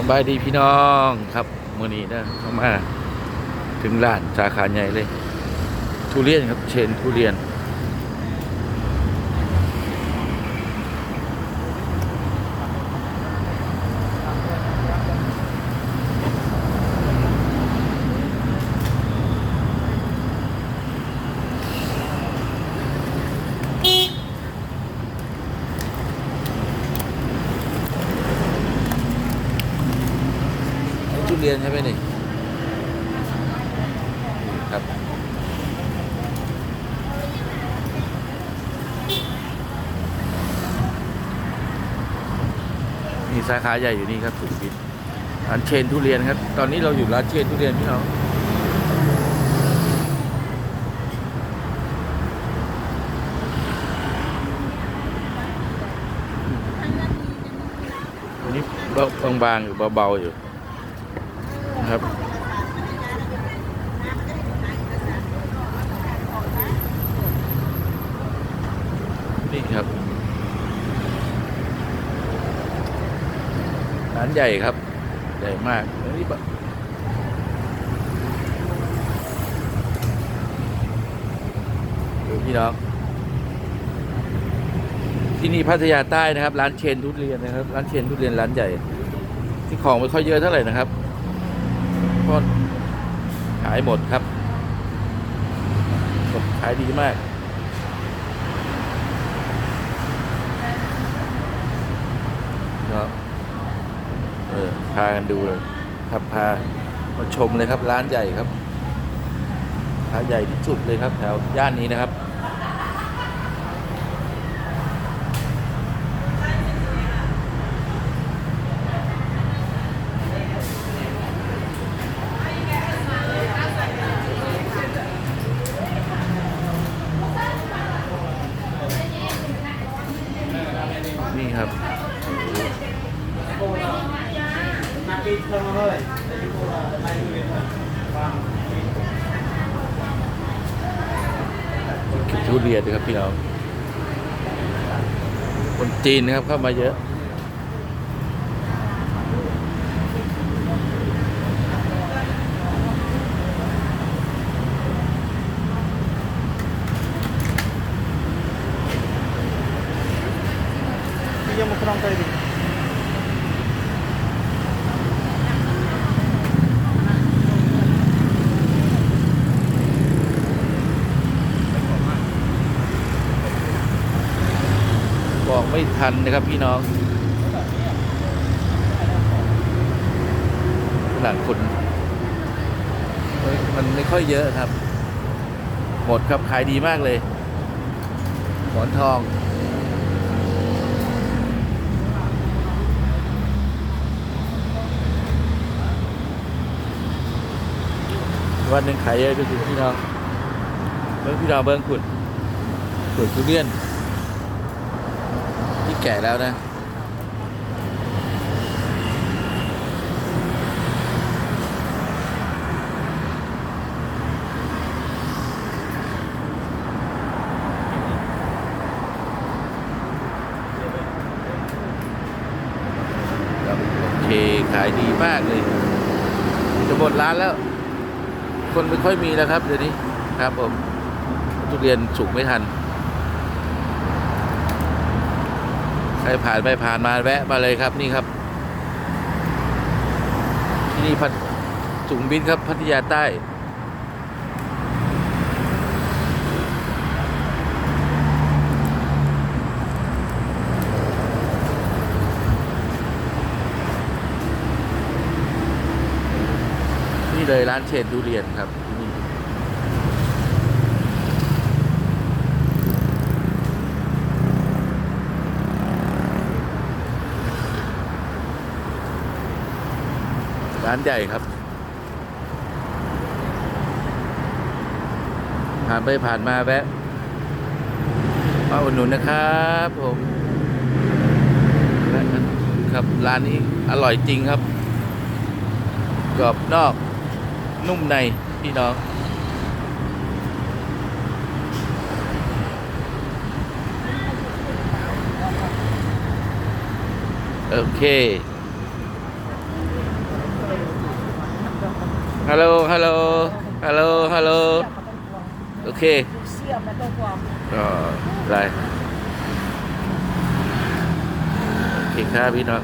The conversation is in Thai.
สบายดีพี่น้องครับมื่อนี้นะเข้ามา ถึงร้านสาขาใหญ่เลย ทุเรียนครับเชนทุเรียน ทุเรียนใช่ไหมนี่ครับมีสาขาใหญ่อยู่นี่ครับสุขุมวิทร้านเชนทุเรียนครับ ตอนนี้เราอยู่ร้านเชนทุเรียนพี่น้องอันนี้บางๆอยู่เบาๆอยู่ นะครับ นี่ครับ ร้านใหญ่ครับ ใหญ่มากนนี้แบบดูพี่น้องที่นี่พัทยาใต้นะครับ ร้านเชนทุเรียนนะครับ ร้านเชนทุเรียนร้านใหญ่ ที่ของไม่ค่อยเยอะเท่าไหร่นะครับ พราะขายหมดครับขายดีมากเนาะเออพากันดูเลยครับพามาชมเลยครับร้านใหญ่ครับร้านใหญ่ที่สุดเลยครับแถวย่านนี้นะครับ นี่ครับ ทุเรียนนะครับพี่น้องคนจีนนะครับเข้ามาเยอะ ไม่ทันนะครับพี่น้องหลังคนมันไม่ค่อยเยอะครับ หมดครับขายดีมากเลยหมอนทองวันหนึ่งขายเยอะดูสิพี่น้องเบิ้งพี่น้องเบิ้งขุดขุดทุเรียน ก่แล้วนะครับโอเค ขายดีมากเลย จะหมดร้านแล้ว คนไม่ค่อยมีแล้วครับเดี๋ยวนี้ครับผม ทุเรียนสุกไม่ทัน ใค รผ่านไปผ่านมาแวะมาเลยครับนี่ครับ ที่นี่พัทสุขุมวิทครับพัทยาใต้นี่เลยร้านเชนทุเรียนครับที่นี่ ร้านใหญ่ครับ ผ่านไปผ่านมาแวะมาอุดหนุนนะครับผมครับร้านนี้อร่อยจริงครับกรอบนอกนุ่มในพี่น้องโอเค ฮัลโหลฮัลโหลฮัลโหลฮัลโหลโอเคเสียบมันต้องความก็ไรโอเคครับพี่น้อง